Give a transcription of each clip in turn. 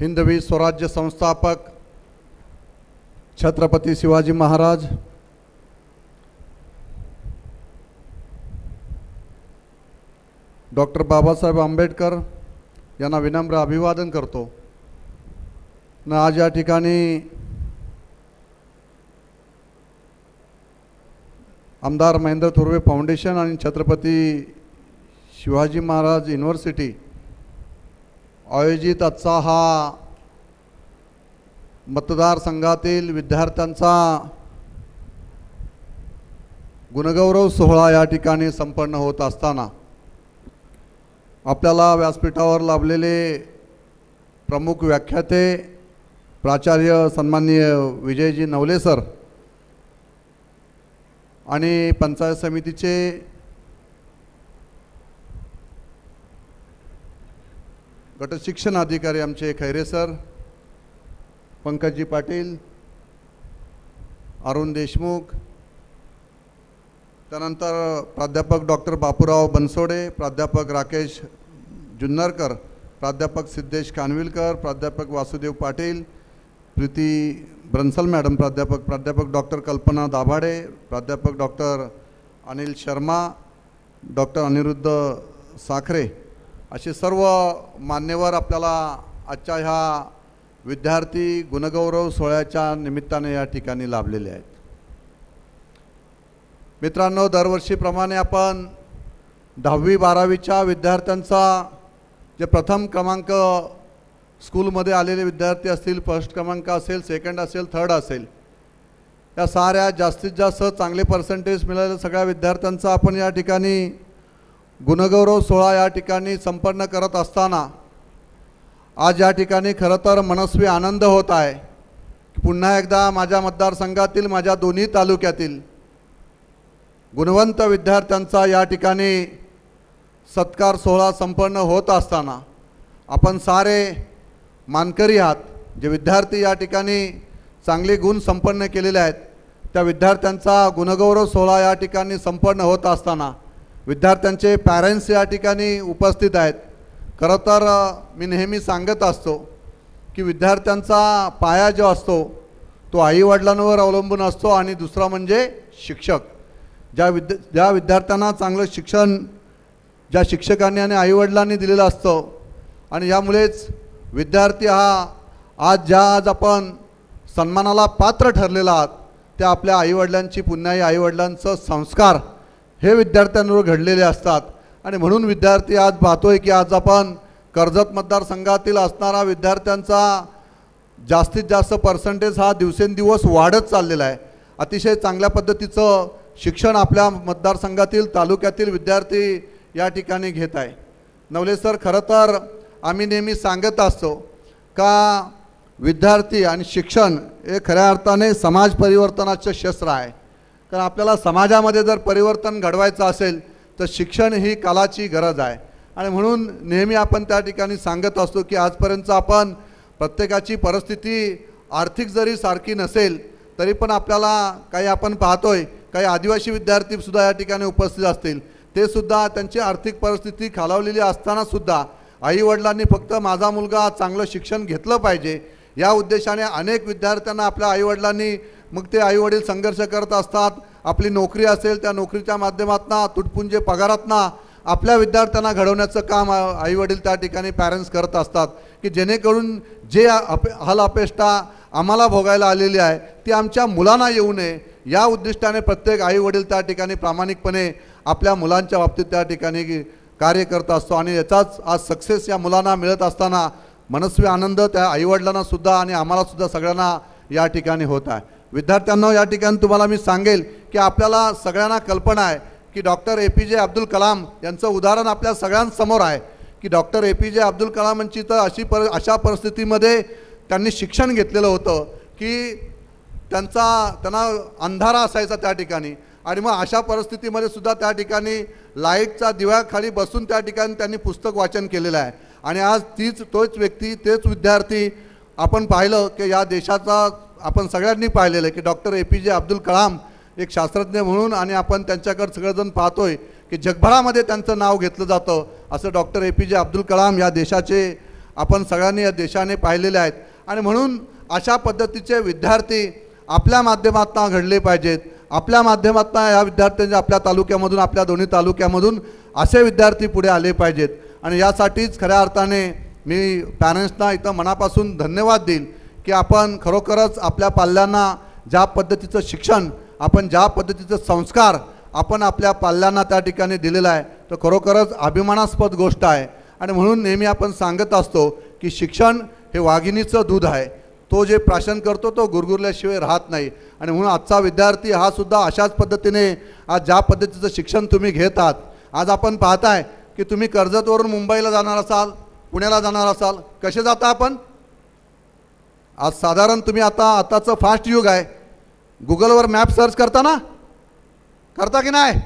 हिंदवी स्वराज्य संस्थापक छत्रपती शिवाजी महाराज डॉक्टर बाबासाहेब आंबेडकर यांना विनम्र अभिवादन करतो. न आज या ठिकाणी आमदार महेंद्र थोरवे फाउंडेशन आणि छत्रपती शिवाजी महाराज युनिव्हर्सिटी आयोजित आजचा हा मतदारसंघातील विद्यार्थ्यांचा गुणगौरव सोहळा या ठिकाणी संपन्न होत असताना आपल्याला व्यासपीठावर लाभलेले प्रमुख व्याख्याते प्राचार्य सन्माननीय विजयजी नवले सर आणि पंचायत समितीचे गटशिक्षण अधिकारी आमचे खैरे सर पंकजजी पाटील अरुण देशमुख त्यानंतर प्राध्यापक डॉक्टर बापूराव बनसोडे प्राध्यापक राकेश जुन्नरकर प्राध्यापक सिद्धेश कानविलकर प्राध्यापक वासुदेव पाटील प्रीती ब्रन्सल मॅडम प्राध्यापक प्राध्यापक डॉक्टर कल्पना दाभाडे प्राध्यापक डॉक्टर अनिल शर्मा डॉक्टर अनिरुद्ध साखरे. असे सर्व मान्यवर आपल्याला आजच्या ह्या विद्यार्थी गुणगौरव सोहळ्याच्या निमित्ताने या ठिकाणी लाभलेले आहेत. मित्रांनो दरवर्षीप्रमाणे आपण दहावी बारावीच्या विद्यार्थ्यांचा जे प्रथम क्रमांक स्कूलमध्ये आलेले विद्यार्थी असतील फर्स्ट क्रमांक असेल सेकंड असेल थर्ड असेल या साऱ्या जास्तीत जास्त चांगले पर्सेंटेज मिळालेल्या सगळ्या विद्यार्थ्यांचा आपण या ठिकाणी गुणगौरव सोहळा या ठिकाणी संपन्न करत असताना आज या ठिकाणी खरं तर मनस्वी आनंद होत आहे. पुन्हा एकदा माझ्या मतदारसंघातील माझ्या दोन्ही तालुक्यातील गुणवंत विद्यार्थ्यांचा या ठिकाणी सत्कार सोहळा संपन्न होत असताना आपण सारे मानकरी आहात जे विद्यार्थी या ठिकाणी चांगले गुण संपन्न केलेले आहेत त्या विद्यार्थ्यांचा गुणगौरव सोहळा या ठिकाणी संपन्न होत असताना विद्यार्थ्यांचे पॅरेंट्स या ठिकाणी उपस्थित आहेत. खरं तर मी नेहमी सांगत असतो की विद्यार्थ्यांचा पाया जो असतो तो आईवडिलांवर अवलंबून असतो आणि दुसरा म्हणजे शिक्षक. ज्या विद्या ज्या विद्यार्थ्यांना चांगलं शिक्षण ज्या शिक्षकांनी आणि आईवडिलांनी दिलेलं असतं आणि यामुळेच विद्यार्थी हा आज ज्या आज आपण सन्मानाला पात्र ठरलेला आहात त्या आपल्या आईवडिलांची पुन्हाही आईवडिलांचं संस्कार हे विद्यार्थ्यांवर घडलेले असतात. आणि म्हणून विद्यार्थी आज पाहतोय की आज आपण कर्जत मतदारसंघातील असणारा विद्यार्थ्यांचा जास्तीत जास्त पर्सेंटेज हा दिवसेंदिवस वाढत चाललेला आहे. अतिशय चांगल्या पद्धतीचं शिक्षण आपल्या मतदारसंघातील तालुक्यातील विद्यार्थी या ठिकाणी घेत आहे. नवले सर खरं तर आम्ही नेहमी सांगत असतो का विद्यार्थी आणि शिक्षण हे खऱ्या अर्थाने समाज परिवर्तनाचं शस्त्र आहे. कारण आपल्याला समाजामध्ये जर परिवर्तन घडवायचं असेल तर शिक्षण ही कालाची गरज आहे. आणि म्हणून नेहमी आपण त्या ठिकाणी सांगत असतो की आजपर्यंत आपण प्रत्येकाची परिस्थिती आर्थिक जरी सारखी नसेल तरी पण आपल्याला काही आपण पाहतोय काही आदिवासी विद्यार्थीसुद्धा या ठिकाणी उपस्थित असतील. ते सुद्धा त्यांची आर्थिक परिस्थिती खालावलेली असतानासुद्धा आईवडिलांनी फक्त माझा मुलगा चांगलं शिक्षण घेतलं पाहिजे. या उद्देशाने अनेक विद्यार्थ्यांना आपल्या आईवडिलांनी मग ते आईवडील संघर्ष करत असतात. आपली नोकरी असेल त्या नोकरीच्या माध्यमातून तुटपुंजे पगारातनं आपल्या विद्यार्थ्यांना घडवण्याचं काम आईवडील त्या ठिकाणी पॅरेंट्स करत असतात. की जेणेकरून जे अपे हल अपेष्टा आम्हाला भोगायला आलेली आहे ती आमच्या मुलांना येऊ नये. या उद्दिष्टाने प्रत्येक आईवडील त्या ठिकाणी प्रामाणिकपणे आपल्या मुलांच्या बाबतीत त्या ठिकाणी कार्य करत असतो. आणि याचाच आज सक्सेस या मुलांना मिळत असताना मनस्वी आनंद त्या आईवडिलांनासुद्धा आणि आम्हालासुद्धा सगळ्यांना या ठिकाणी होत आहे. विद्यार्थ्यांना या ठिकाणी तुम्हाला मी सांगेल की आपल्याला सगळ्यांना कल्पना आहे की डॉक्टर ए पी जे अब्दुल कलाम यांचं उदाहरण आपल्या सगळ्यांसमोर आहे की डॉक्टर ए पी जे अब्दुल कलामांची तर अशी पर अशा परिस्थितीमध्ये त्यांनी शिक्षण घेतलेलं होतं की त्यांचा त्यांना अंधारा असायचा त्या ठिकाणी. आणि मग अशा परिस्थितीमध्ये सुद्धा त्या ठिकाणी लाईटचा दिव्याखाली बसून त्या ठिकाणी त्यांनी पुस्तक वाचन केलेलं आहे. आणि आज तीच तोच व्यक्ती तेच विद्यार्थी आपण पाहिलं की या देशाचा आपण सगळ्यांनी पाहिलेलं आहे की डॉक्टर ए पी जे अब्दुल कलाम एक शास्त्रज्ञ म्हणून आणि आपण त्यांच्याकडे सगळेजण पाहतोय की जगभरामध्ये त्यांचं नाव घेतलं जातं असं डॉक्टर ए पी जे अब्दुल कलाम या देशाचे आपण सगळ्यांनी या देशाने पाहिलेले आहेत. आणि म्हणून अशा पद्धतीचे विद्यार्थी आपल्या माध्यमातून घडले पाहिजेत. आपल्या माध्यमातून या विद्यार्थ्यांच्या आपल्या तालुक्यामधून आपल्या दोन्ही तालुक्यामधून असे विद्यार्थी पुढे आले पाहिजेत. आणि यासाठीच खऱ्या अर्थाने मी पॅरेंट्सना इथं मनापासून धन्यवाद देईन. की आपण खरोखरच आपल्या पाल्यांना ज्या पद्धतीचं शिक्षण आपण ज्या पद्धतीचं संस्कार आपण आपल्या पाल्यांना त्या ठिकाणी दिलेला आहे तर खरोखरच अभिमानास्पद गोष्ट आहे. आणि म्हणून नेहमी आपण सांगत असतो की शिक्षण हे वाघिणीचं दूध आहे. तो जे प्राशन करतो तो गुरगुरल्याशिवाय राहत नाही. आणि म्हणून आजचा विद्यार्थी हा सुद्धा अशाच पद्धतीने आज ज्या पद्धतीचं शिक्षण तुम्ही घेत आहात आज आपण पाहताय की तुम्ही कर्जतवरून मुंबईला जाणार असाल पुण्याला जाणार असाल कसे जाता आपण? आज साधारण तुम्ही आता आताचं फास्ट युग आहे. गुगलवर मॅप सर्च करता ना? करता की नाही?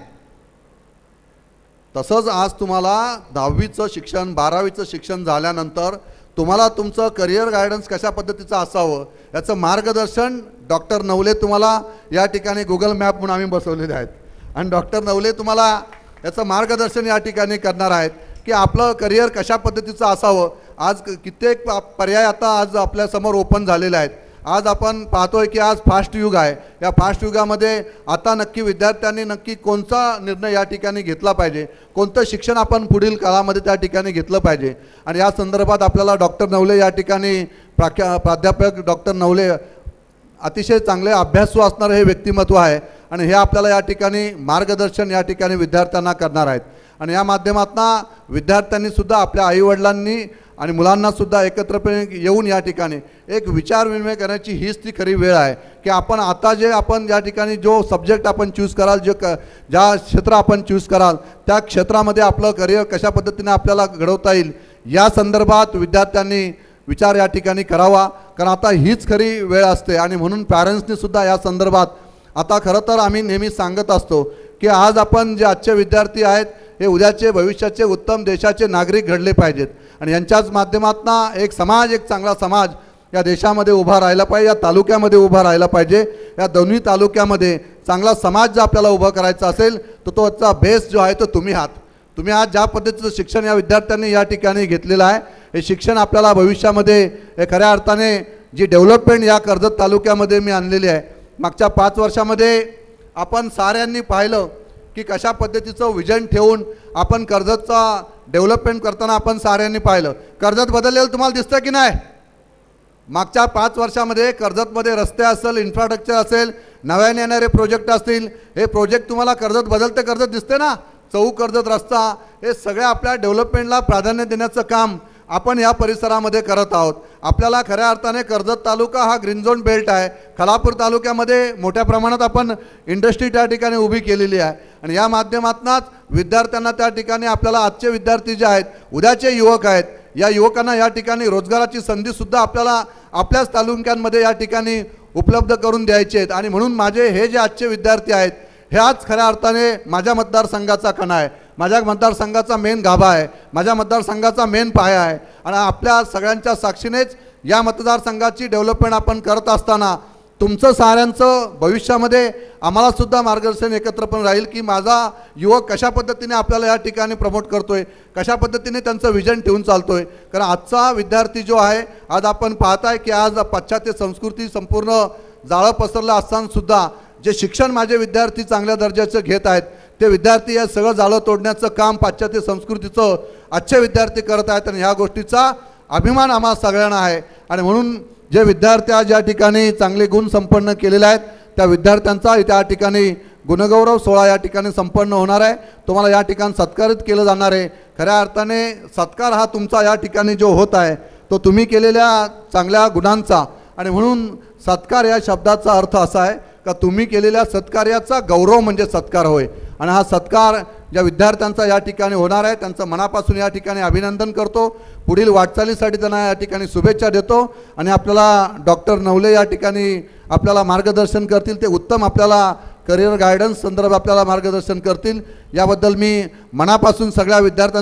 तसंच आज तुम्हाला दहावीचं शिक्षण बारावीचं शिक्षण झाल्यानंतर तुम्हाला तुमचं करिअर गायडन्स कशा पद्धतीचं असावं याचं मार्गदर्शन डॉक्टर नवले तुम्हाला या ठिकाणी गुगल मॅप म्हणून आम्ही बसवलेले आहेत. आणि डॉक्टर नवले तुम्हाला याचं मार्गदर्शन या ठिकाणी करणार आहेत की आपलं करिअर कशा पद्धतीचं असावं आज क- कित्येक पर्याय आता आज आपल्यासमोर ओपन झालेले आहेत. आज आपण पाहतोय की आज फास्ट युग आहे. या फास्ट युगामध्ये आता नक्की विद्यार्थ्यांनी नक्की कोणता निर्णय या ठिकाणी घेतला पाहिजे? कोणतं शिक्षण आपण पुढील काळामध्ये त्या ठिकाणी घेतलं पाहिजे? आणि या संदर्भात आपल्याला डॉक्टर नवले या ठिकाणी प्राख्या प्राध्यापक डॉक्टर नवले अतिशय चांगले अभ्यासू असणारं हे व्यक्तिमत्व आहे. आणि हे आपल्याला या ठिकाणी मार्गदर्शन या ठिकाणी विद्यार्थ्यांना करणार आहेत. आणि या माध्यमातून विद्यार्थ्यांनीसुद्धा आपल्या आईवडिलांनी आणि मुलांनासुद्धा एकत्रपणे येऊन या ठिकाणी एक विचारविनिमय करण्याची हीच ती खरी वेळ आहे की आपण आता जे आपण या ठिकाणी जो सब्जेक्ट आपण चूज कराल जे क ज्या क्षेत्र आपण चूज कराल त्या क्षेत्रामध्ये आपलं करिअर कशा पद्धतीने आपल्याला घडवता येईल या संदर्भात विद्यार्थ्यांनी विचार या ठिकाणी करावा. कारण आता हीच खरी वेळ असते आणि म्हणून पॅरेंट्सनी सुद्धा या संदर्भात आता खरं तर आम्ही नेहमी सांगत असतो की आज आपण जे आजचे विद्यार्थी आहेत हे उद्याचे भविष्याचे उत्तम देशाचे नागरिक घडले पाहिजेत. आणि यांच्याच माध्यमातून एक समाज एक चांगला समाज या देशामध्ये उभा राहिला पाहिजे या तालुक्यामध्ये उभा राहिला पाहिजे. या दोन्ही तालुक्यामध्ये चांगला समाज जर आपल्याला उभा करायचा असेल तर तो आजचा बेस जो आहे तो तुम्ही आहात. तुम्ही आज ज्या पद्धतीचं शिक्षण या विद्यार्थ्यांनी या ठिकाणी घेतलेलं आहे हे शिक्षण आपल्याला भविष्यामध्ये हे खऱ्या अर्थाने जी डेव्हलपमेंट या कर्जत तालुक्यामध्ये मी आणलेली आहे. मागच्या पाच वर्षामध्ये आपण साऱ्यांनी पाहिलं की कशा पद्धतीचं विजन ठेवून आपण कर्जतचा डेव्हलपमेंट करताना आपण साऱ्यांनी पाहिलं. कर्जत बदललेलं तुम्हाला दिसतं की नाही? मागच्या पाच वर्षामध्ये कर्जतमध्ये रस्ते असेल इन्फ्रास्ट्रक्चर असेल नव्याने येणारे प्रोजेक्ट असतील हे प्रोजेक्ट तुम्हाला कर्जत बदलते कर्जत दिसते ना? चौक कर्जत रस्ता हे सगळ्या आपल्या डेव्हलपमेंटला प्राधान्य देण्याचं काम आपण या परिसरामध्ये करत आहोत. आपल्याला खऱ्या अर्थाने कर्जत तालुका हा ग्रीन झोन बेल्ट आहे. खलापूर तालुक्यामध्ये मोठ्या प्रमाणात आपण इंडस्ट्री त्या ठिकाणी उभी केलेली आहे. आणि या माध्यमातूनच विद्यार्थ्यांना त्या ठिकाणी आपल्याला आजचे विद्यार्थी जे आहेत उद्याचे युवक आहेत या युवकांना या ठिकाणी रोजगाराची संधीसुद्धा आपल्याला आपल्याच तालुक्यांमध्ये या ठिकाणी उपलब्ध करून द्यायचे आहेत. आणि म्हणून माझे हे जे आजचे विद्यार्थी आहेत ह्याच खऱ्या अर्थाने माझ्या मतदारसंघाचा कणा आहे. माझ्या मतदारसंघाचा मेन गाभा आहे. माझ्या मतदारसंघाचा मेन पाया आहे. आणि आपल्या सगळ्यांच्या साक्षीनेच या मतदारसंघाची डेव्हलपमेंट आपण करत असताना तुमचं साऱ्यांचं भविष्यामध्ये आम्हालासुद्धा मार्गदर्शन एकत्र पण राहील की माझा युवक कशा पद्धतीने आपल्याला या ठिकाणी प्रमोट करतोय कशा पद्धतीने त्यांचं विजन ठेवून चालतोय. कारण आजचा विद्यार्थी जो आहे आज आपण पाहताय की आज पाश्चात्य संस्कृती संपूर्ण जाळं पसरलं असतानासुद्धा जे शिक्षण माझे विद्यार्थी चांगल्या दर्जाचं घेत आहेत ते विद्यार्थी या सगळं जाळं तोडण्याचं काम पाश्चात्य संस्कृतीचं आजचे विद्यार्थी करत आहेत आणि ह्या गोष्टीचा अभिमान आम्हा सगळ्यांना आहे. आणि म्हणून जे विद्यार्थी ज्या ठिकाणी चांगले गुण संपन्न केलेले आहेत त्या विद्यार्थ्यांचा त्या ठिकाणी गुणगौरव सोहळा या ठिकाणी संपन्न होणार आहे. तुम्हाला या ठिकाणी सत्कारित केलं जाणार आहे. खऱ्या अर्थाने सत्कार हा तुमचा या ठिकाणी जो होत आहे तो तुम्ही केलेल्या चांगल्या गुणांचा. आणि म्हणून सत्कार या शब्दाचा अर्थ असा आहे का तुम्ही केलेल्या सत्कार्याचा गौरव म्हणजे सत्कार होय. आणि हा सत्कार ज्या विद्यार्थ्यांचा या ठिकाणी होणार आहे त्यांचं मनापासून या ठिकाणी अभिनंदन करतो. पुढील वाटचालीसाठी त्यांना या ठिकाणी शुभेच्छा देतो. आणि आपल्याला डॉक्टर नवले या ठिकाणी आपल्याला मार्गदर्शन करतील. ते उत्तम आपल्याला करिअर गायडन्स संदर्भात आपल्याला मार्गदर्शन करतील. याबद्दल मी मनापासून सगळ्या विद्यार्थ्यांना